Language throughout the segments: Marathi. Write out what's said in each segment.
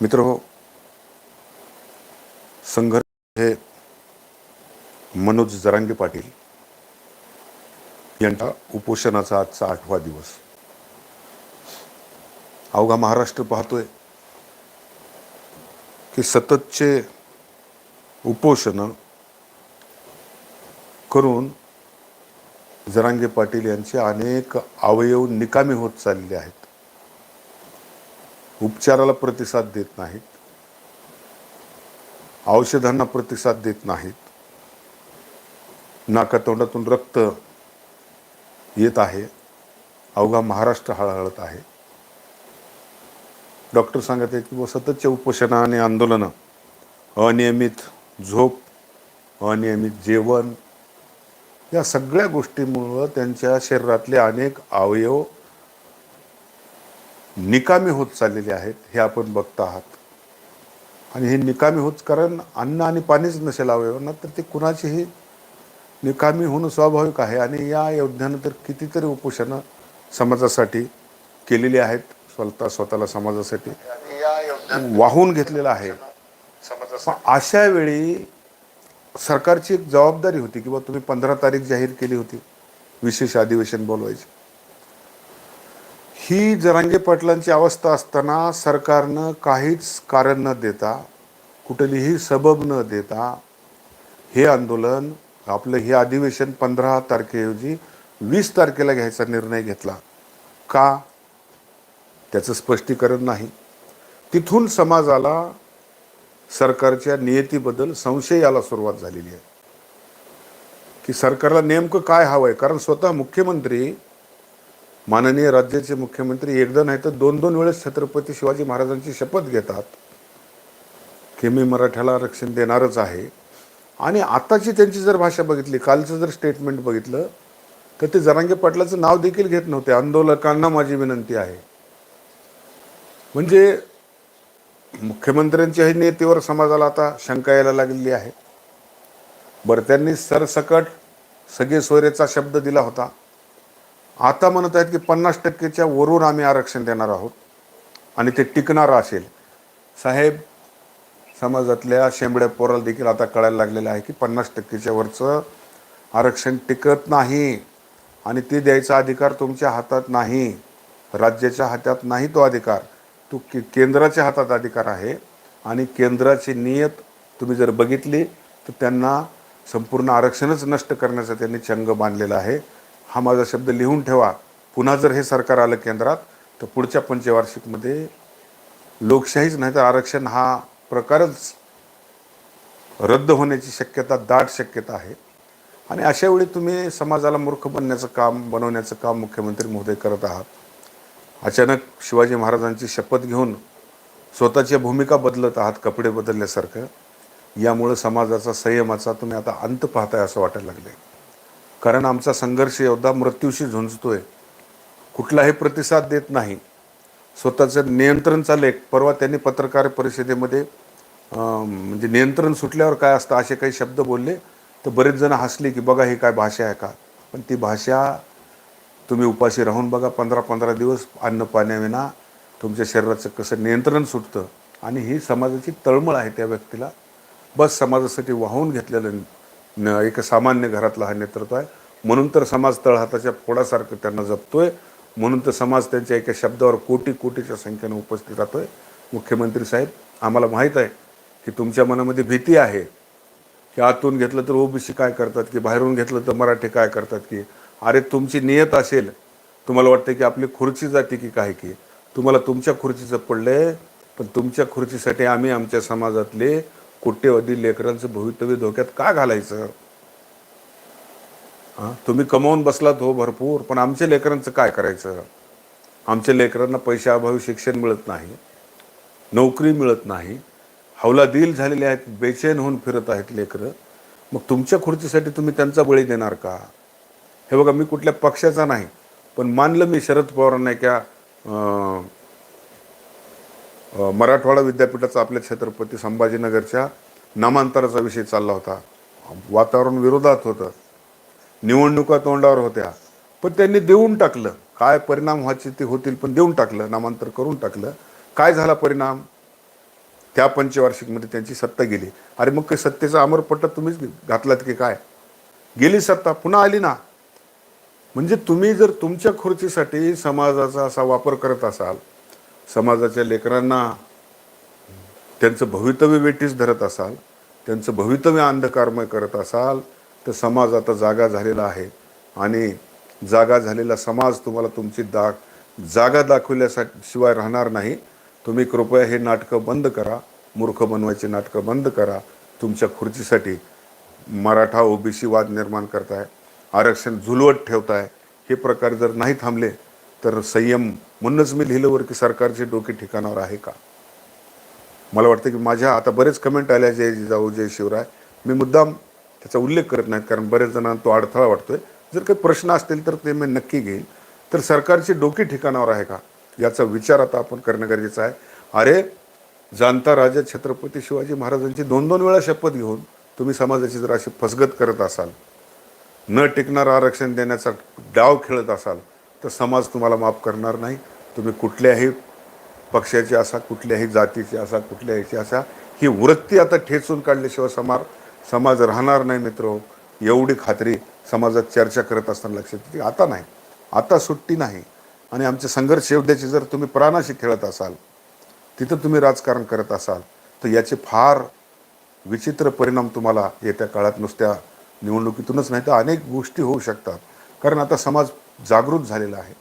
मित्र हो संघर्ष हे मनोज जरांगे पाटील यांच्या उपोषणाचा आजचा आठवा दिवस. अवघा महाराष्ट्र पाहतोय की सततचे उपोषण करून जरांगे पाटील यांचे अनेक अवयव निकामी होत चालले आहेत. उपचाराला प्रतिसाद देत नाहीत. औषधांना प्रतिसाद देत नाहीत. नाकातोंडातून रक्त येत आहे. अवघा महाराष्ट्र हळहळत आहे. डॉक्टर सांगत आहेत की व सततच्या उपोषणं आणि आंदोलनं अनियमित झोप अनियमित जेवण या सगळ्या गोष्टीमुळं त्यांच्या शरीरातले अनेक अवयव निकामी होत चाललेले आहेत हे आपण बघता आहात. आणि हे निकामी होत कारण अन्न आणि पाणीच नसेल अवयवांना तर ते कुणाचेही निकामी होणं स्वाभाविक आहे. आणि या योद्ध्यानं तर कितीतरी उपोषणं समाजासाठी केलेली आहेत स्वतः स्वतःला समाजासाठी वाहून घेतलेलं आहे. अशा वेळी सरकारची एक जबाबदारी होती किंवा तुम्ही पंधरा तारीख जाहीर केली होती विशेष अधिवेशन बोलवायचे. ही जरांगे पाटलांची अवस्था असताना सरकारनं काहीच कारण न देता कुठलीही सबब न देता हे आंदोलन आपलं हे अधिवेशन पंधरा तारखेऐवजी वीस तारखेला घ्यायचा निर्णय घेतला. का? त्याचं स्पष्टीकरण नाही. तिथून समाजाला सरकारच्या नियतीबद्दल संशय याला सुरुवात झालेली आहे. की सरकारला नेमकं काय हवं आहे कारण स्वतः मुख्यमंत्री माननीय राज्याचे मुख्यमंत्री एकदा नाही तर दोन दोन वेळेस छत्रपती शिवाजी महाराजांची शपथ घेतात की मी मराठ्याला आरक्षण देणारच आहे. आणि आताची त्यांची जर भाषा बघितली कालचं जर स्टेटमेंट बघितलं तर ते जरांगे पाटलाचं नाव देखील घेत नव्हते. आंदोलकांना माझी विनंती आहे. म्हणजे मुख्यमंत्र्यांच्या नेतेवर समाजाला आता शंका यायला लागलेली आहे. बरं त्यांनी सरसकट सगळे सोयरेचा शब्द दिला होता. आता म्हणत आहेत की पन्नास टक्केच्या वरून आम्ही आरक्षण देणार आहोत आणि ते टिकणारं असेल. साहेब समाजातल्या शेंबड्या पोराला देखील आता कळायला लागलेलं आहे की पन्नास टक्केच्या वरचं आरक्षण टिकत नाही आणि ते द्यायचा अधिकार तुमच्या हातात नाही. राज्याच्या हातात नाही तो अधिकार. तो के केंद्राच्या हातात अधिकार आहे आणि केंद्राची नियत तुम्ही जर बघितली तर त्यांना संपूर्ण आरक्षणच नष्ट करण्याचा त्यांनी चंग बांधलेला आहे. हा माझा शब्द लिहून ठेवा. पुन्हा जर हे सरकार आलं केंद्रात तर पुढच्या पंचवार्षिकमध्ये लोकशाहीच नाही तर आरक्षण हा प्रकारच रद्द होण्याची शक्यता दाट शक्यता आहे. आणि अशा वेळी तुम्ही समाजाला मूर्ख बनण्याचं काम बनवण्याचं काम मुख्यमंत्री महोदय करत आहात. अचानक शिवाजी महाराजांची शपथ घेऊन स्वतःच्या भूमिका बदलत आहात कपडे बदलल्यासारखं. यामुळं समाजाचा संयमाचा तुम्ही आता अंत पाहताय असं वाटायला लागले कारण आमचा संघर्ष योद्धा मृत्यूशी झुंजतोय. कुठलाही प्रतिसाद देत नाही. स्वतःचं नियंत्रण चाललंय परवा त्यांनी पत्रकार परिषदेमध्ये म्हणजे नियंत्रण सुटल्यावर काय असतं असे काही शब्द बोलले तर बरेच जण हसले की बघा ही काय भाषा आहे का? पण ती भाषा तुम्ही उपाशी राहून बघा पंधरा पंधरा दिवस अन्न पाण्याविना तुमच्या शरीराचं कसं नियंत्रण सुटतं. आणि ही समाजाची तळमळ आहे त्या व्यक्तीला. बस समाजासाठी वाहून घेतलेलं एक सामान्य घरातला हा नेतृत्व आहे. म्हणून तर समाज तळहाताच्या फोडासारखं त्यांना जपतोय. म्हणून तर समाज त्यांच्या एका शब्दावर कोटी कोटीच्या संख्येनं उपस्थित राहतोय. मुख्यमंत्री साहेब आम्हाला माहीत आहे की तुमच्या मनामध्ये भीती आहे की आतून घेतलं तर ओबीसी काय करतात की बाहेरून घेतलं तर मराठी काय करतात की? अरे तुमची नियत असेल. तुम्हाला वाटतं की आपली खुर्ची जाते की काय की? तुम्हाला तुमच्या खुर्चीचं पडलंय पण तुमच्या खुर्चीसाठी आम्ही आमच्या समाजातले कोट्यवधी लेकरांचं भवितव्य धोक्यात का घालायचं? हां? तुम्ही कमावून बसलात हो भरपूर पण आमच्या लेकरांचं काय करायचं? आमच्या लेकरांना पैशाअभावी शिक्षण मिळत नाही नोकरी मिळत नाही हौला दिल झालेले आहेत बेचैन होऊन फिरत आहेत लेकरं. मग तुमच्या खुर्चीसाठी तुम्ही त्यांचा बळी देणार का? हे बघा मी कुठल्या पक्षाचा नाही पण मानलं मी शरद पवारांना एका मराठवाडा विद्यापीठाचा आपल्या छत्रपती संभाजीनगरच्या नामांतराचा विषय चालला होता. वातावरण विरोधात होतं. निवडणुका तोंडावर होत्या. पण त्यांनी देऊन टाकलं. काय परिणाम व्हायचे ते होतील पण देऊन टाकलं. नामांतर करून टाकलं. काय झाला परिणाम? त्या पंचवार्षिकमध्ये त्यांची सत्ता गेली. अरे मग काही सत्तेचा अमरपट्टा तुम्हीच घातलात की काय? गेली सत्ता पुन्हा आली ना. म्हणजे तुम्ही जर तुमच्या खुर्चीसाठी समाजाचा असा वापर करत असाल समाजाच्या लेकरांना त्यांचं भवितव्य वेटीस धरत असाल त्यांचं भवितव्य अंधकारमय करत असाल तर समाज आता जागा झालेला आहे. आणि जागा झालेला समाज तुम्हाला तुमची दा जागा दाखवल्यासाठी शिवाय राहणार नाही. तुम्ही कृपया हे नाटकं बंद करा मूर्ख बनवायची नाटकं बंद करा. तुमच्या खुर्चीसाठी मराठा ओबीसी वाद निर्माण करताय आरक्षण झुलवत ठेवताय. हे प्रकार जर नाही थांबले तर संयम म्हणूनच मी लिहिलं वर की सरकारचे डोके ठिकाणावर आहे का? मला वाटतं की माझ्या आता बरेच कमेंट आल्या जय जिजाऊ जय शिवराय. मी मुद्दाम त्याचा उल्लेख करत नाहीत कारण बरेच जणांना तो अडथळा वाटतोय. जर काही प्रश्न असतील तर ते मी नक्की घेईन. तर सरकारचे डोकी ठिकाणावर आहे का? याचा विचार आता आपण करणं गरजेचं आहे. अरे जाणता राजा छत्रपती शिवाजी महाराजांची दोन दोन वेळा शपथ घेऊन तुम्ही समाजाची जर अशी फसगत करत असाल. न टिकणारं आरक्षण देण्याचा डाव खेळत असाल. तर समाज तुम्हाला माफ करणार नाही. तुम्ही कुठल्याही पक्षाची असा कुठल्याही जातीची असा कुठल्याही असा ही वृत्ती आता ठेचून काढल्याशिवाय समार समाज राहणार नाही मित्र. एवढी खात्री समाजात चर्चा करत असताना लक्षात येते. आता नाही. आता सुट्टी नाही. आणि आमचे संघर्ष योद्ध्याचे जर तुम्ही प्राणाशी खेळत असाल तिथं तुम्ही राजकारण करत असाल तर याचे फार विचित्र परिणाम तुम्हाला येत्या काळात नुसत्या निवडणुकीतूनच नाही तर अनेक गोष्टी होऊ शकतात. कारण आता समाज जागृत झालेला आहे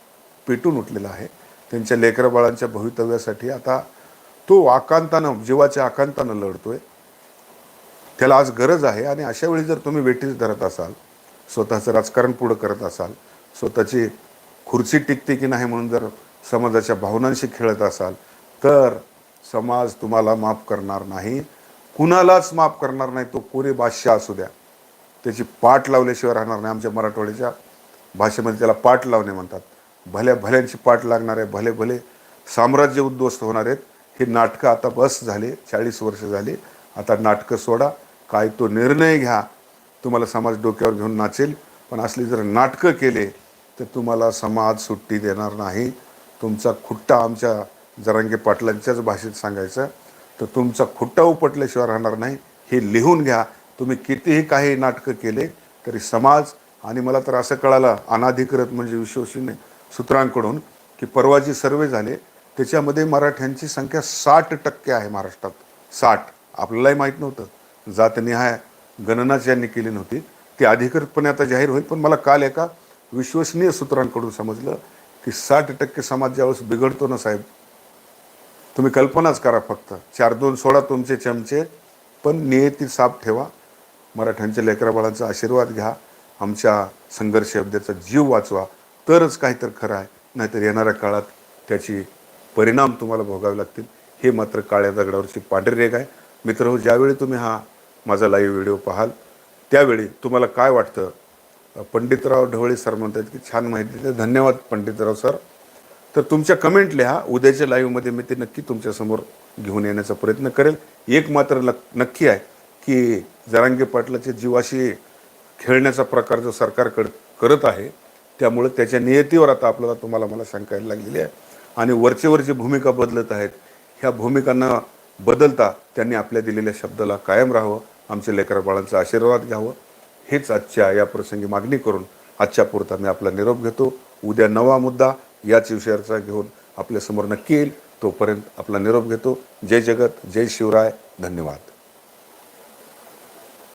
पेटून उठलेला आहे. त्यांच्या लेकरबाळांच्या भवितव्यासाठी आता तो आकांतानं जीवाच्या आकांतानं लढतोय. त्याला आज गरज आहे आणि अशा वेळी जर तुम्ही वेठीस धरत असाल स्वतःचं राजकारण पुढं करत असाल स्वतःची खुर्ची टिकते की नाही म्हणून जर समाजाच्या भावनांशी खेळत असाल तर समाज तुम्हाला माफ करणार नाही. कुणालाच माफ करणार नाही. तो कोरे बादशाह असू द्या. त्याची पाठ लावल्याशिवाय राहणार नाही आमच्या मराठवाड्याच्या भाषेमध्ये त्याला पाठ लावणे म्हणतात. भल्या भल्यांची पाठ लागणार आहे भले भले साम्राज्य उद्ध्वस्त होणार आहेत. हे नाटकं आता बस झाले चाळीस वर्ष झाली. आता नाटकं सोडा. काय तो निर्णय घ्या. तुम्हाला समाज डोक्यावर घेऊन नाचेल. पण असली जर नाटकं केले तर तुम्हाला समाज सुट्टी देणार नाही. तुमचा खुट्टा आमच्या जरांगे पाटलांच्याच भाषेत सांगायचं. तर तुमचा खुट्टा उपटल्याशिवाय राहणार नाही. हे लिहून घ्या. तुम्ही कितीही काही नाटकं केले तरी समाज आणि मला तर असं कळालं अनाधिकृत म्हणजे विश्वसनीय सूत्रांकडून की परवा जे सर्वे झाले. त्याच्यामध्ये मराठ्यांची संख्या साठ टक्के आहे महाराष्ट्रात. साठ. आपल्यालाही माहीत नव्हतं. जातनिहाय गणना ज्यांनी केली नव्हती. ती अधिकृतपणे आता जाहीर होईल पण मला काल एका विश्वसनीय सूत्रांकडून समजलं की साठ टक्के समाज ज्यावेळेस बिघडतो ना साहेब तुम्ही कल्पनाच करा फक्त. चार दोन सोळा तुमचे चमचे पण नियती साफ ठेवा. मराठ्यांच्या लेकराबाळांचा आशीर्वाद घ्या. आमच्या संघर्ष अभ्याचा जीव वाचवा. तरच काहीतरी खरं आहे. नाहीतर येणाऱ्या काळात त्याची परिणाम तुम्हाला भोगावे लागतील. हे मात्र काळ्या दगडावरची पांढरी रेग आहे. मित्र हो ज्यावेळी तुम्ही हा माझा लाईव्ह व्हिडिओ पाहाल त्यावेळी तुम्हाला काय वाटतं? पंडितराव ढवळे सर म्हणतात की छान माहिती दिली. धन्यवाद पंडितराव सर तर तुमच्या कमेंट लिहा. उद्याच्या लाईव्हमध्ये मी ते नक्की तुमच्यासमोर घेऊन येण्याचा प्रयत्न करेल. एक मात्र नक्की आहे की जरांगे पाटलाच्या जीवाशी खेळण्याचा प्रकार जो सरकार कर करत आहे त्यामुळे त्याच्या नियतीवर आता आपल्याला तुम्हाला मला शंका यायला लागलेली आहे. आणि वरचेवरची भूमिका बदलत आहेत ह्या भूमिकांना बदलता त्यांनी आपल्या दिलेल्या शब्दाला कायम राहावं आमच्या लेकरबाळांचा आशीर्वाद घ्यावं. हेच आजच्या या प्रसंगी मागणी करून आजच्या पुरता मी आपला निरोप घेतो. उद्या नवा मुद्दा याच विषयाचा घेऊन आपल्यासमोर नक्की येईल. तोपर्यंत आपला निरोप घेतो. जय जगत जय शिवराय. धन्यवाद.